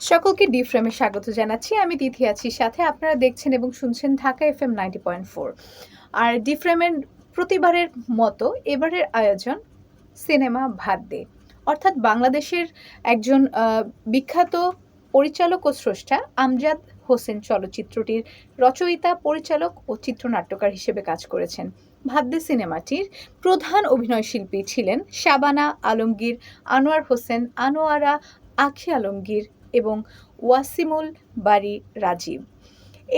সকলকে ডি ফ্রেমে স্বাগত জানাচ্ছি। আমি তিথি আছি সাথে। আপনারা দেখছেন এবং শুনছেন ঢাকা এফ এম নাইনটি পয়েন্ট ফোর আর ডি ফ্রেমের প্রতিবারের মতো এবারের আয়োজন সিনেমা ভাত দে অর্থাৎ বাংলাদেশের একজন বিখ্যাত পরিচালক ও স্রষ্টা আমজাদ হোসেন চলচ্চিত্রটির রচয়িতা, পরিচালক ও চিত্রনাট্যকার হিসেবে কাজ করেছেন। ভাদ্যে সিনেমাটির প্রধান অভিনয়শিল্পী ছিলেন শাবানা আলমগীর, আনোয়ার হোসেন, আনোয়ারা আখি আলমগীর এবং ওয়াসিমুল বারি রাজীব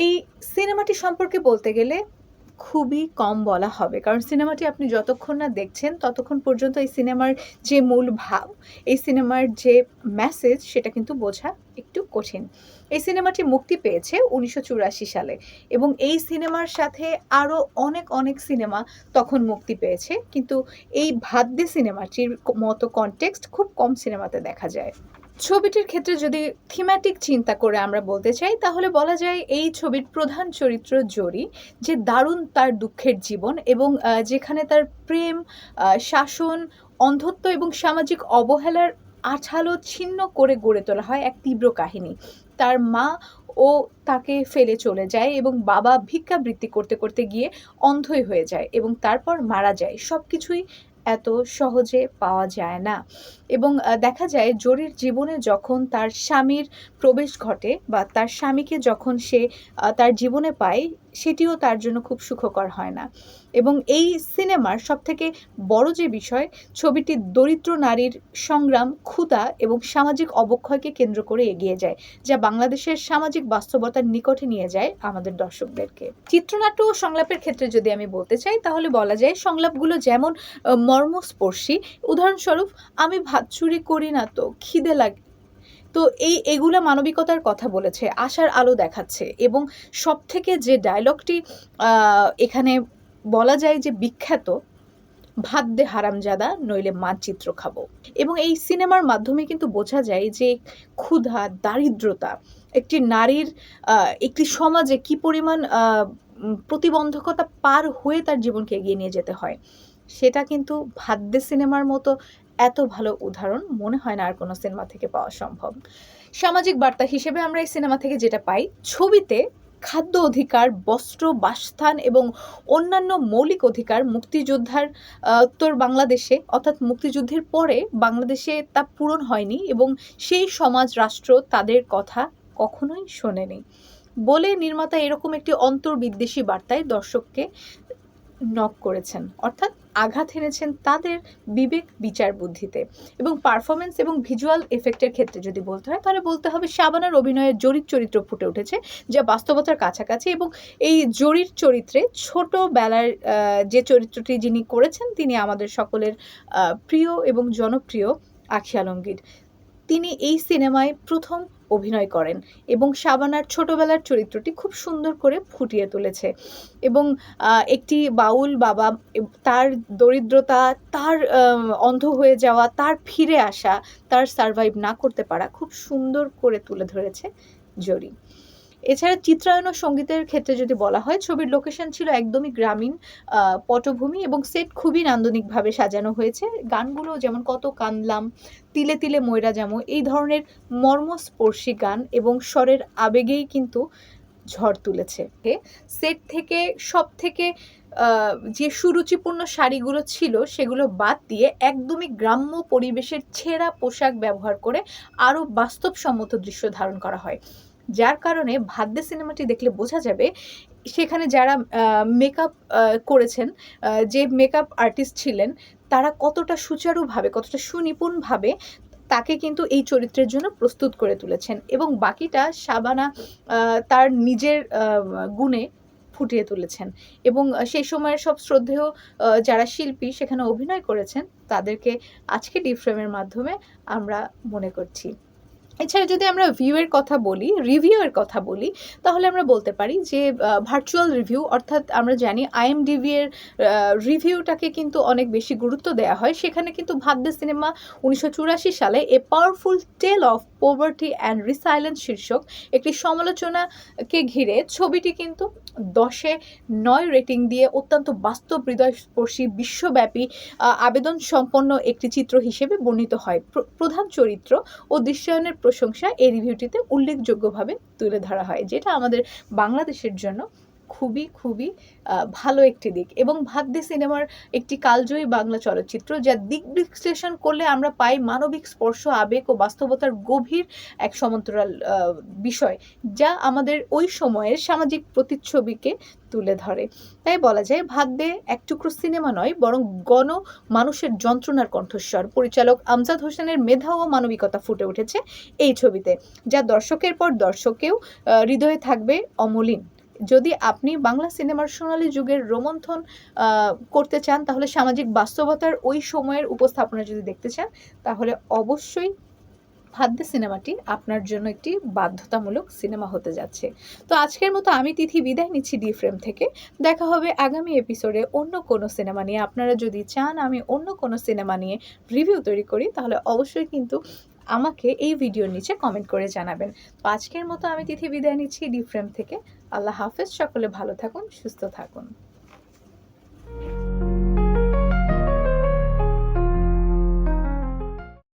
এই সিনেমাটি সম্পর্কে বলতে গেলে খুবই কম বলা হবে। কারণ সিনেমাটি আপনি যতক্ষণ না দেখছেন, ততক্ষণ পর্যন্ত এই সিনেমার যে মূল ভাব, এই সিনেমার যে মেসেজ সেটা কিন্তু বোঝা একটু কঠিন। এই সিনেমাটি মুক্তি পেয়েছে উনিশশো চুরাশি সালে এবং এই সিনেমার সাথে আরও অনেক অনেক সিনেমা তখন মুক্তি পেয়েছে। কিন্তু এই ভাদ্যে সিনেমাটির মতো কনটেক্সট খুব কম সিনেমাতে দেখা যায়। ছবিটির ক্ষেত্রে যদি থিম্যাটিক চিন্তা করে আমরা বলতে চাই, তাহলে বলা যায় এই ছবির প্রধান চরিত্র জরি, যে দারুণ তার দুঃখের জীবন এবং যেখানে তার প্রেম শাসন, অন্ধত্ব এবং সামাজিক অবহেলার আঠালো ছিন্ন করে গড়ে তোলা হয় এক তীব্র কাহিনী। তার মা ও তাকে ফেলে চলে যায় এবং বাবা ভিক্ষাবৃত্তি করতে করতে গিয়ে অন্ধই হয়ে যায় এবং তারপর মারা যায়। সব কিছুই এত সহজে পাওয়া যায় না। এবং দেখা যায় জোরির জীবনে যখন তার স্বামীর প্রবেশ ঘটে বা তার স্বামীকে যখন সে তার জীবনে পায় সেটিও তার জন্য খুব সুখকর হয় না। এবং এই সিনেমার সবথেকে বড় যে বিষয়, ছবিটি দরিদ্র নারীর সংগ্রাম, ক্ষুধা এবং সামাজিক অবক্ষয়কে কেন্দ্র করে এগিয়ে যায়, যা বাংলাদেশের সামাজিক বাস্তবতার নিকটে নিয়ে যায় আমাদের দর্শকদেরকে। চিত্রনাট্য ও সংলাপের ক্ষেত্রে যদি আমি বলতে চাই, তাহলে বলা যায় সংলাপগুলো যেমন মর্মস্পর্শী। উদাহরণস্বরূপ, আমি ভাত চুরি করি না তো খিদে লাগে তো এই এগুলা মানবিকতার কথা বলেছে, আশার আলো দেখাচ্ছে এবং সব থেকে যে ডায়লগটি এখানে বলা যায় যে বিখ্যাত ভাত দে হারামজাদা, নইলে মানচিত্র খাব। এবং এই সিনেমার মাধ্যমে কিন্তু বোঝা যায় যে ক্ষুধা, দারিদ্রতা, একটি নারীর একটি সমাজে কি পরিমাণ প্রতিবন্ধকতা পার হয়ে তার জীবনকে এগিয়ে নিয়ে যেতে হয়, সেটা কিন্তু ভাদ্যে সিনেমার মতো এত ভালো উদাহরণ মনে হয় না আর কোনো সিনেমা থেকে পাওয়া সম্ভব। সামাজিক বার্তা হিসেবে আমরা এই সিনেমা থেকে যেটা পাই, ছবিতে খাদ্য অধিকার, বস্ত্র, বাসস্থান এবং অন্যান্য মৌলিক অধিকার মুক্তিযোদ্ধার উত্তর বাংলাদেশে, অর্থাৎ মুক্তিযুদ্ধের পরে বাংলাদেশে তা পূরণ হয়নি এবং সেই সমাজ, রাষ্ট্র তাদের কথা কখনোই শোনেনি। বলে নির্মাতা এরকম একটি অন্তর্বিদ্বেষী বার্তায় দর্শককে নক করেছেন অর্থাৎ আঘাত হেনেছেন তাদের বিবেক বিচার বুদ্ধিতে। এবং পারফরমেন্স এবং ভিজুয়াল এফেক্টের ক্ষেত্রে যদি বলতে হয় তাহলে বলতে হবে শাবানার অভিনয়ের জরির চরিত্র ফুটে উঠেছে যা বাস্তবতার কাছাকাছি এবং এই জরির চরিত্রে ছোটবেলার আহ, যে চরিত্রটি যিনি করেছেন তিনি আমাদের সকলের প্রিয় এবং জনপ্রিয় আখি আলমগীর। তিনি এই সিনেমায় প্রথম অভিনয় করেন এবং শাবানার ছোটবেলার চরিত্রটি খুব সুন্দর করে ফুটিয়ে তুলেছে। এবং একটি বাউল বাবা তার দরিদ্রতা, তার অন্ধ হয়ে যাওয়া, তার ফিরে আসা, তার সারভাইভ না করতে পারা খুব সুন্দর করে তুলে ধরেছে জরি। এছাড়া চিত্রায়ন ও সঙ্গীতের ক্ষেত্রে যদি বলা হয়, ছবির লোকেশন ছিল একদমই গ্রামীণ পটভূমি এবং সেট খুবই নান্দনিকভাবে সাজানো হয়েছে। গানগুলো যেমন কত কান্দলাম তিলে তিলে ময়রা যামো এই ধরনের মর্মস্পর্শী গান এবং স্বরের আবেগেই কিন্তু ঝড় তুলেছে। সেট থেকে সব থেকে যে সুরুচিপূর্ণ শাড়িগুলো ছিল সেগুলো বাদ দিয়ে একদমই গ্রাম্য পরিবেশের ছেঁড়া পোশাক ব্যবহার করে আরও বাস্তবসম্মত দৃশ্য ধারণ করা হয়। যার কারণে ভাদ্যে সিনেমাটি দেখলে বোঝা যাবে সেখানে যারা মেকআপ করেছেন যে মেকআপ আর্টিস্ট ছিলেন তারা কতটা সুচারুভাবে কতটা সুনিপুণভাবে তাকে কিন্তু এই চরিত্রের জন্য প্রস্তুত করে তুলেছেন এবং বাকিটা আহ, তার নিজের গুণে ফুটিয়ে তুলেছেন। এবং সেই সময়ের সব শ্রদ্ধেয় যারা শিল্পী সেখানে অভিনয় করেছেন তাদেরকে আজকে ডিফ্রেমের মাধ্যমে আমরা মনে করছি। এছাড়া যদি আমরা ভিউয়ের কথা বলি রিভিউয়ের কথা বলি, তাহলে আমরা বলতে পারি যে ভার্চুয়াল রিভিউ অর্থাৎ আমরা জানি আইএমডিবি এর রিভিউটাকে কিন্তু অনেক বেশি গুরুত্ব দেওয়া হয়। সেখানে কিন্তু ভাদ্য সিনেমা উনিশশো চুরাশি সালে a powerful tale of poverty and resilience শীর্ষক একটি সমালোচনাকে ঘিরে ছবিটি কিন্তু দশে নয় রেটিং দিয়ে অত্যন্ত বাস্তব হৃদয়স্পর্শী বিশ্বব্যাপী আবেদন সম্পন্ন একটি চিত্র হিসেবে বর্ণিত হয়। প্র- প্রধান চরিত্র ও দৃশ্যায়নের প্রশংসা এই রিভিউটিতে উল্লেখযোগ্যভাবে তুলে ধরা হয় যেটা আমাদের বাংলাদেশের জন্য খুবই খুবই ভালো একটি দিক। এবং ভাদ্যে সিনেমার একটি কালজয়ী বাংলা চলচ্চিত্র, যা দিক বিশ্লেষণ করলে আমরা পাই মানবিক স্পর্শ, আবেগ ও বাস্তবতার গভীর এক সমান্তরাল বিষয়, যা আমাদের ওই সময়ের সামাজিক প্রতিচ্ছবিকে তুলে ধরে। তাই বলা যায় ভাগ্যে এক টুকরো সিনেমা নয়, বরং গণ মানুষের যন্ত্রণার কণ্ঠস্বর। পরিচালক আমজাদ হোসেনের মেধা ও মানবিকতা ফুটে উঠেছে এই ছবিতে, যা দর্শকের পর দর্শকেও হৃদয়ে থাকবে অমলিন। যদি আপনি বাংলা সিনেমার সোনালী যুগের রোমন্থন করতে চান, তাহলে সামাজিক বাস্তবতার ওই সময়ের উপস্থাপনা যদি দেখতে চান, তাহলে অবশ্যই ভাদ্য সিনেমাটি আপনার জন্য একটি বাধ্যতামূলক সিনেমা হতে যাচ্ছে। তো আজকের মতো আমি তিথি বিদায় নিচ্ছি ডি ফ্রেম থেকে। দেখা হবে আগামী এপিসোডে অন্য কোনো সিনেমা নিয়ে। আপনারা যদি চান আমি অন্য কোনো সিনেমা নিয়ে রিভিউ তৈরি করি, তাহলে অবশ্যই কিন্তু আমাকে এই ভিডিওর নিচে কমেন্ট করে জানাবেন। তো আজকের মতো আমি তিথি বিদায় নিচ্ছি ডিফ্রেম থেকে। আল্লাহ হাফেজ, সকলে ভালো থাকুন, সুস্থ থাকুন।